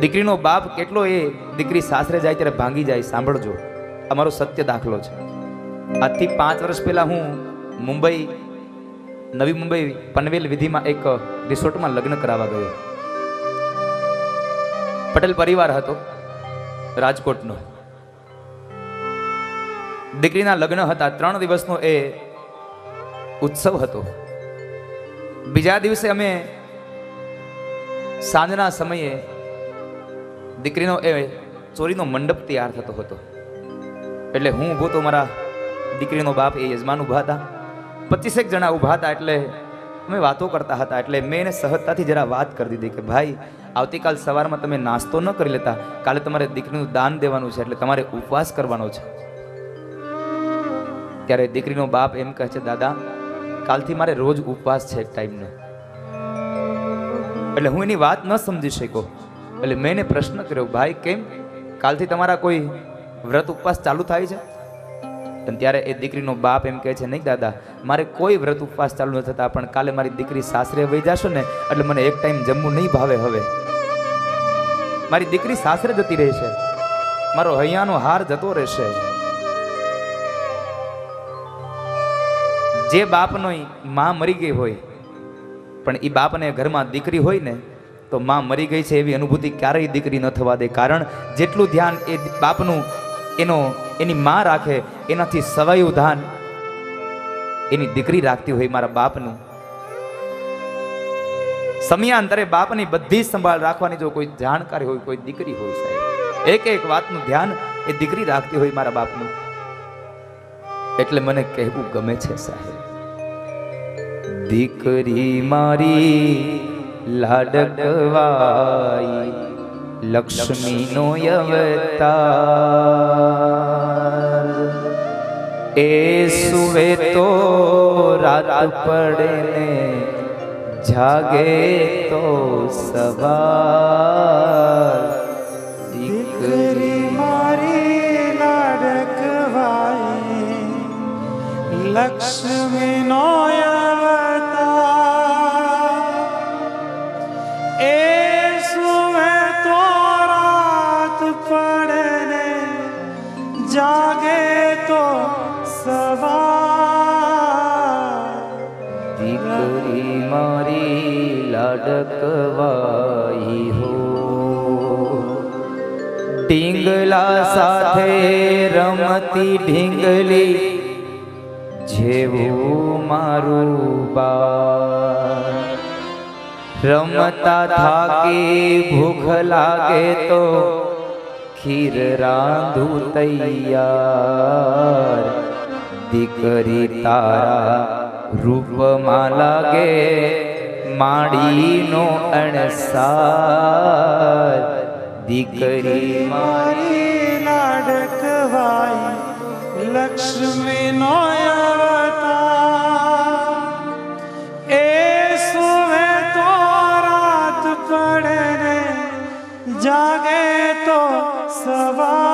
દીકરીનો બાપ કેટલો એ દીકરી સાસરે જાય ત્યારે ભાંગી જાય, સાંભળજો. અમારો સત્ય દાખલો છે. આજથી પાંચ વર્ષ પહેલાં હું મુંબઈ, નવી મુંબઈ પનવેલ વિધિમાં એક રિસોર્ટમાં લગ્ન કરાવવા ગયો. પટેલ પરિવાર હતો, રાજકોટનો. દીકરીના લગ્ન હતા, ત્રણ દિવસનો એ ઉત્સવ હતો. બીજા દિવસે અમે સાંજના સમયે દીકરીનો એ ચોરીનો મંડપ તૈયાર થતો હતો. એટલે હું ઊભો તો મારા દીકરીનો બાપ એ યજમાન ઊભા હતા. પચીસેક જણા ઊભા હતા એટલે અમે વાતો કરતા હતા. એટલે મેં એને સહજતાથી જરા વાત કરી દીધી કે, ભાઈ, આવતીકાલ સવારમાં તમે નાસ્તો ન કરી લેતા. કાલે તમારે દીકરીનું દાન દેવાનું છે, એટલે તમારે ઉપવાસ કરવાનો છે. ત્યારે દીકરીનો બાપ એમ કહે છે, દાદા, કાલથી મારે રોજ ઉપવાસ છે એક ટાઈમનો. એટલે હું એની વાત ન સમજી શક્યો. એટલે મેં એને પ્રશ્ન કર્યો, ભાઈ, કેમ? કાલથી તમારા કોઈ વ્રત ઉપવાસ ચાલુ થાય છે? અને ત્યારે એ દીકરીનો બાપ એમ કહે છે, નહીં દાદા, મારે કોઈ વ્રત ઉપવાસ ચાલુ ન થતા, પણ કાલે મારી દીકરી સાસરે વહી જશો ને, એટલે મને એક ટાઈમ જમવું નહીં ભાવે હવે. મારી દીકરી સાસરે જતી રહેશે. મારો હૈયાનો હાર જતો રહેશે. જે બાપનો માં મરી ગઈ હોય, પણ એ બાપને ઘરમાં દીકરી હોય ને તો માં મરી ગઈ છે એવી અનુભૂતિ ક્યારેય દીકરી ન થવા દે. કારણ જેટલું ધ્યાન એ બાપનું એનો, એની માં રાખે, એનાથી સવાયું ધ્યાન એની દીકરી રાખતી હોય મારા બાપનું. સમયાંતરે બાપની બધી સંભાળ રાખવાની જો કોઈ જાણકારી હોય, કોઈ દીકરી હોય સાહેબ, એક એક વાતનું ધ્યાન એ દીકરી રાખતી હોય મારા બાપનું. એટલે મને કહેવું ગમે છે સાહેબ, દીકરી મારી લાડકવાઈ લક્ષ્મીનો અવતાર. એ સુવે તો રાત પડે ને જાગે તો સવાર. દીકરી મારી લાડકવાઈ લક્ષ્મી નો ઢીંગલા સાથે રમતી ઢીંગલી જેવું મારું બા રમતા થાકી ભૂખ લાગે તો ખીર રાંધું તૈયાર. દીકરી તારા રૂપમાં લાગે, માડીનો અણસાર. દીકરી મારી લાડકવાઈ લક્ષ્મી નો એ સુવે તો રાત પડે જાગે તો સવાર.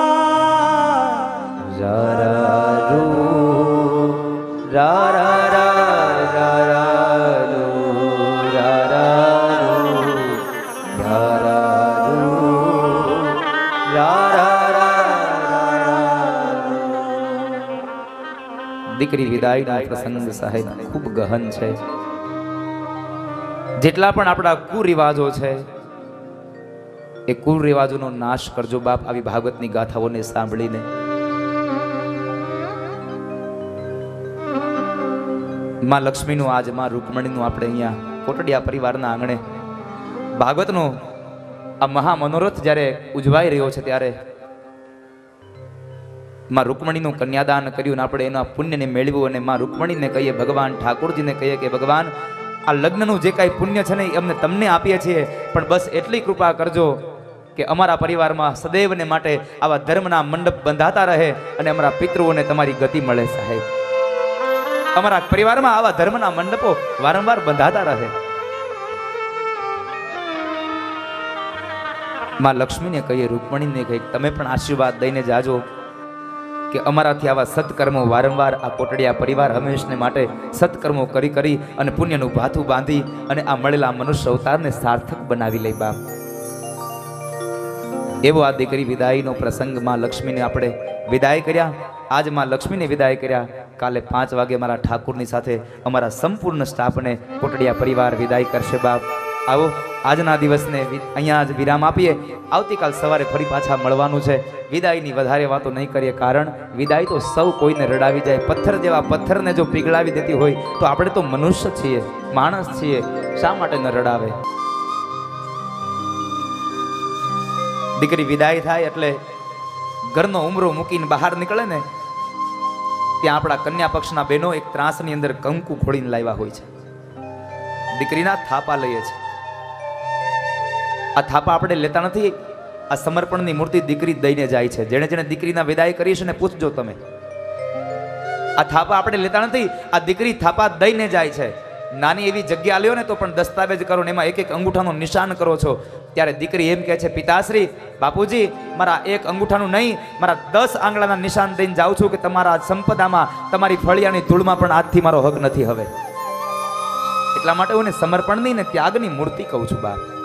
દીકરી વિદાયનો પ્રસંગ સાહેબ ખૂબ ગહન છે. જેટલા પણ આપણા કુરિવાજો છે, એ કુરિવાજોનો નાશ કરજો બાપ આવી ભાગવતની ગાથાઓને સાંભળીને. માં લક્ષ્મીનું આજ, માં રૂકમણીનું આપણે અહીંયા કોટડિયા પરિવારના આંગણે. ભાગવતનો આ મહા મનોરથ જ્યારે ઉજવાઈ રહ્યો છે ત્યારે માં રૂકમણીનું કન્યાદાન કર્યું અને આપણે એના પુણ્યને મેળવ્યું અને માં રૂકમણીને કહીએ, ભગવાન ઠાકોરજીને કહીએ કે, ભગવાન, આ લગ્નનું જે કાંઈ પુણ્ય છે ને એ અમને તમને આપીએ છીએ, પણ બસ એટલી કૃપા કરજો કે અમારા પરિવારમાં સદૈવને માટે આવા ધર્મના મંડપ બંધાતા રહે અને અમારા પિતૃઓને તમારી ગતિ મળે સાહેબ. અમારા પરિવારમાં આવા ધર્મના મંડપો વારંવાર બંધાતા રહે. માં લક્ષ્મીને કહીએ, રૂકમણીને કહીએ, તમે પણ આશીર્વાદ દઈને જાજો. કે અમારાથી આવા સત્કર્મો વારંવાર આ કોટડિયા પરિવાર હંમેશને માટે સત્કર્મો કરી કરી અને પુણ્યનું ભાથું બાંધી અને આ મળેલા મનુષ્ય અવતારને સાર્થક બનાવી લઈ બાપ. એવો આ દીકરી વિદાયનો પ્રસંગમાં લક્ષ્મીને આપણે વિદાય કર્યા. આજમાં લક્ષ્મીને વિદાય કર્યા. કાલે પાંચ વાગે મારા ઠાકુરની સાથે અમારા સંપૂર્ણ સ્ટાફને કોટડિયા પરિવાર વિદાય કરશે બાપ. આવો, આજના દિવસને અહીંયા જ વિરામ આપીએ. આવતીકાલ સવારે ફરી પાછા મળવાનું છે. વિદાયની વધારે વાતો નહીં કરીએ કારણ, વિદાય તો સૌ કોઈને રડાવી જાય. પથ્થર જેવા પથ્થરને જો પીગળાવી દેતી હોય, તો આપણે તો મનુષ્ય છીએ, માણસ છીએ. શા માટે ન રડાવે? દીકરી વિદાય થાય એટલે ઘરનો ઉમરો મૂકીને બહાર નીકળે ને, ત્યાં આપણા કન્યા પક્ષના બહેનો એક ત્રાસની અંદર કંકુ ખોળીને લાવ્યા હોય છે. દીકરીના થાપા લઈએ છે. આ થાપા આપણે લેતા નથી. આ સમર્પણની મૂર્તિ દીકરી દઈને જાય છે. જેણે જેણે દીકરીના વિદાય કરી છે ને પૂછજો તમે. આ થાપા આપણે લેતા નથી. આ દીકરી થાપા દઈને જાય છે. નાની એવી જગ્યા લ્યો ને તો પણ દસ્તાવેજ કરો ને એમાં એક એક અંગૂઠાનું નિશાન કરો છો. ત્યારે દીકરી એમ કહે છે, પિતાશ્રી, બાપુજી, મારા એક અંગૂઠાનું નહીં, મારા દસ આંગળાના નિશાન દઈને જાઉં છું કે તમારા સંપદામાં, તમારી ફળિયાની ધૂળમાં પણ આજથી મારો હક નથી હવે. એટલા માટે હું ને સમર્પણની ને ત્યાગની મૂર્તિ કહું છું બાપ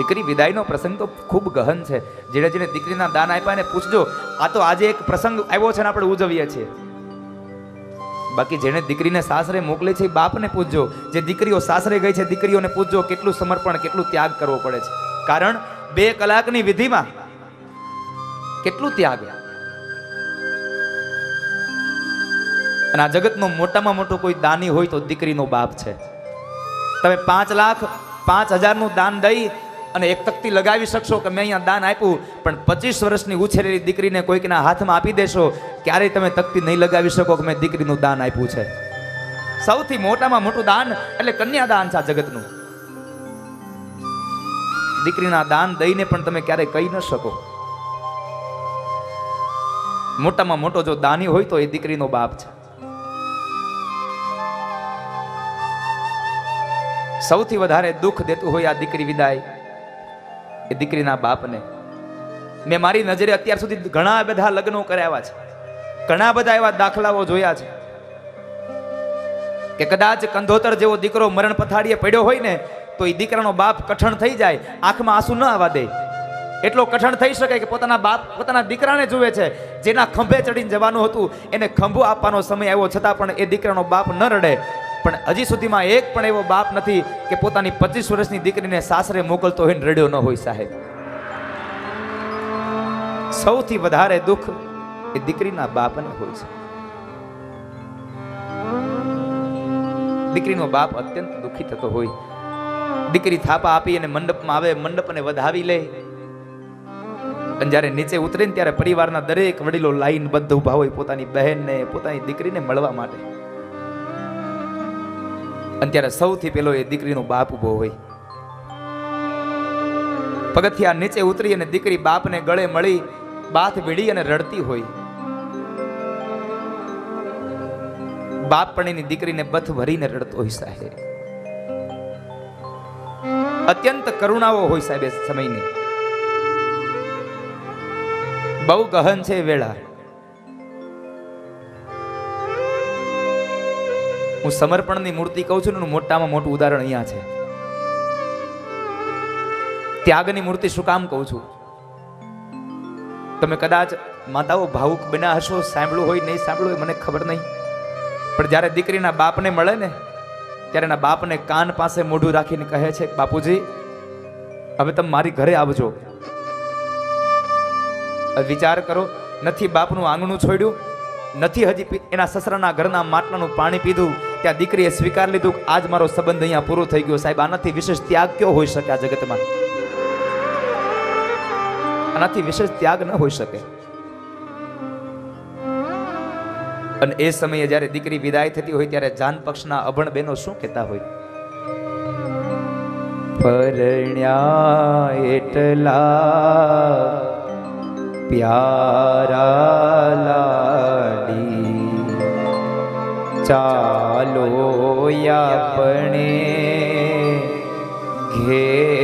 દીકરી વિદાયનો પ્રસંગ તો ખૂબ ગહન છે. જેણે જેને દીકરીના દાન આપ્યા ને પૂછજો, આ તો આજે એક પ્રસંગ આવ્યો છે ને આપણે ઉજવીએ છીએ. બાકી જેણે દીકરીને સાસરે મોકલે છે બાપને પૂછજો. જે દીકરીઓ સાસરે ગઈ છે દીકરીઓને પૂછજો કેટલું સમર્પણ, કેટલું ત્યાગ કરવો પડે છે. કારણ બે કલાકની વિધિમાં કેટલું ત્યાગ. અને આ જગતનો મોટામાં મોટો કોઈ દાની હોય તો દીકરીનો બાપ છે. તમે પાંચ લાખ, પાંચ હજારનું દાન દઈ અને એક તકતી લગાવી શકશો કે મેં અહીંયા દાન આપ્યું, પણ પચીસ વર્ષની ઉછેરેલી દીકરીને કોઈકના હાથમાં આપી દેશો, ક્યારેય તમે તકતી નહીં લગાવી શકો કે મેં દીકરીનું દાન આપ્યું છે. સૌથી મોટામાં મોટું દાન એટલે કન્યાદાન છે આ જગતનું. દીકરીના દાન દઈને પણ તમે ક્યારેય કહી ન શકો. મોટામાં મોટો જો દાની હોય તો એ દીકરીનો બાપ છે. સૌથી વધારે દુઃખ દેતું હોય આ દીકરી વિદાય. એ દીકરીના બાપને. મેં મારી નજરે અત્યાર સુધી ઘણા બધા લગ્નો કરાવ્યા છે. ઘણા બધા એવા દાખલાઓ જોયા છે. કે કદાચ કંધોતર જેવો દીકરો મરણ પથારીએ પડ્યો હોય ને, તો એ દીકરાનો બાપ કઠણ થઈ જાય, આંખમાં આંસુ ન આવવા દે. એટલો કઠણ થઈ શકે કે પોતાના બાપ, પોતાના દીકરાને જુએ છે, જેના ખંભે ચડીને જવાનું હતું, એને ખંભો આપવાનો સમય આવ્યો છતાં પણ એ દીકરાનો બાપ ન રડે. પણ હજી સુધીમાં એક પણ એવો બાપ નથી કે પોતાની પચીસ વર્ષની દીકરીને સાસરે મોકલતો હોય ને રડ્યો ન હોય સાહેબ. સૌથી વધારે દુઃખ એ દીકરીના બાપને હોય છે. દીકરીનો બાપ અત્યંત દુઃખી થતો હોય. દીકરી થાપા આપી અને મંડપમાં આવે, મંડપને વધાવી લે. અને જ્યારે નીચે ઉતરે ને ત્યારે પરિવારના દરેક વડીલો લાઈન બદ્ધ ઊભા હોય પોતાની બહેનને, પોતાની દીકરીને મળવા માટે. અને ત્યારે સૌથી પેલો એ દીકરીનો બાપ ઊભો હોય. પગથિયા નીચે ઉતરી અને દીકરી બાપને ગળે મળી બાથ ભીડી અને રડતી હોય. બાપ પણ એની દીકરીને બથ ભરીને રડતો હોય સાહેબ. અત્યંત કરુણાઓ હોય સાહેબ સમયની. બહુ ગહન છે વેળા. હું સમર્પણની મૂર્તિ કહું છું ને મોટામાં મોટું ઉદાહરણ અહીંયા છે. ત્યાગની મૂર્તિ શું કામ કહું છું? તમે કદાચ માતાઓ ભાવુક બન્યા હશો, સાંભળ્યું હોય, નહીં સાંભળ્યું હોય, મને ખબર નહીં. પણ જ્યારે દીકરીના બાપને મળે ને, ત્યારે એના બાપને કાન પાસે મોઢું રાખીને કહે છે, બાપુજી, હવે તમે મારી ઘરે આવજો. વિચાર કરો, નથી બાપનું આંગણું છોડ્યું, નથી હજી એના સસરાના ઘરના માટલાનું પાણી પીધું ત્યાં દીકરીએ સ્વીકાર લીધું આજ મારો સંબંધ અહીંયા પૂરો થઈ ગયો. સાહેબ, આનાથી વિશેષ ત્યાગ કયો હોઈ શકે આ જગતમાં? આનાથી વિશેષ ત્યાગ ન હોઈ શકે. અને એ સમયે જ્યારે દીકરી વિદાય થતી હોય ત્યારે જાન પક્ષના અભણ બહેનો શું કહેતા હોય? પરણ્યા એટલા પ્યારા ચાલો આપણે ઘેર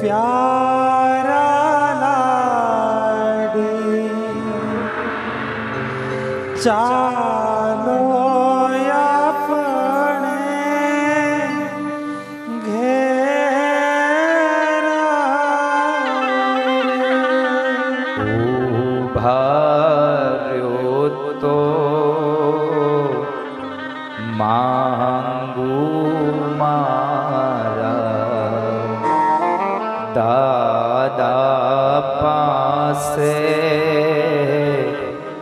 પ્યારા ચાલ માંગુ મારા. દાદા પાસે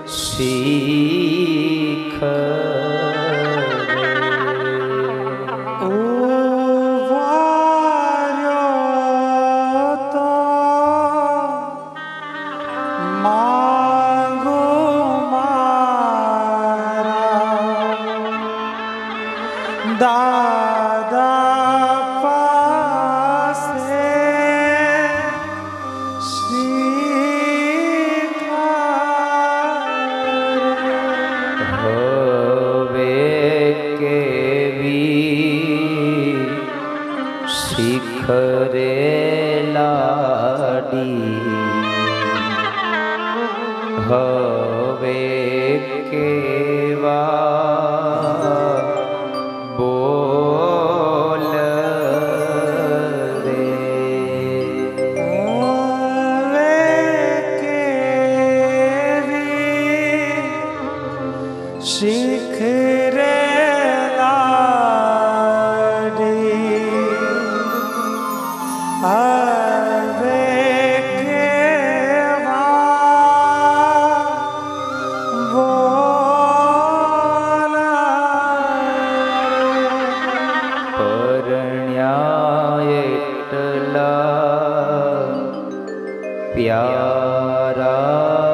શીખ દાદા પાસે હવે કેવી શિખરે લાડી? હવે કેવા શિખરે લાડી હવે પરણ્યા એટલા પ્યારા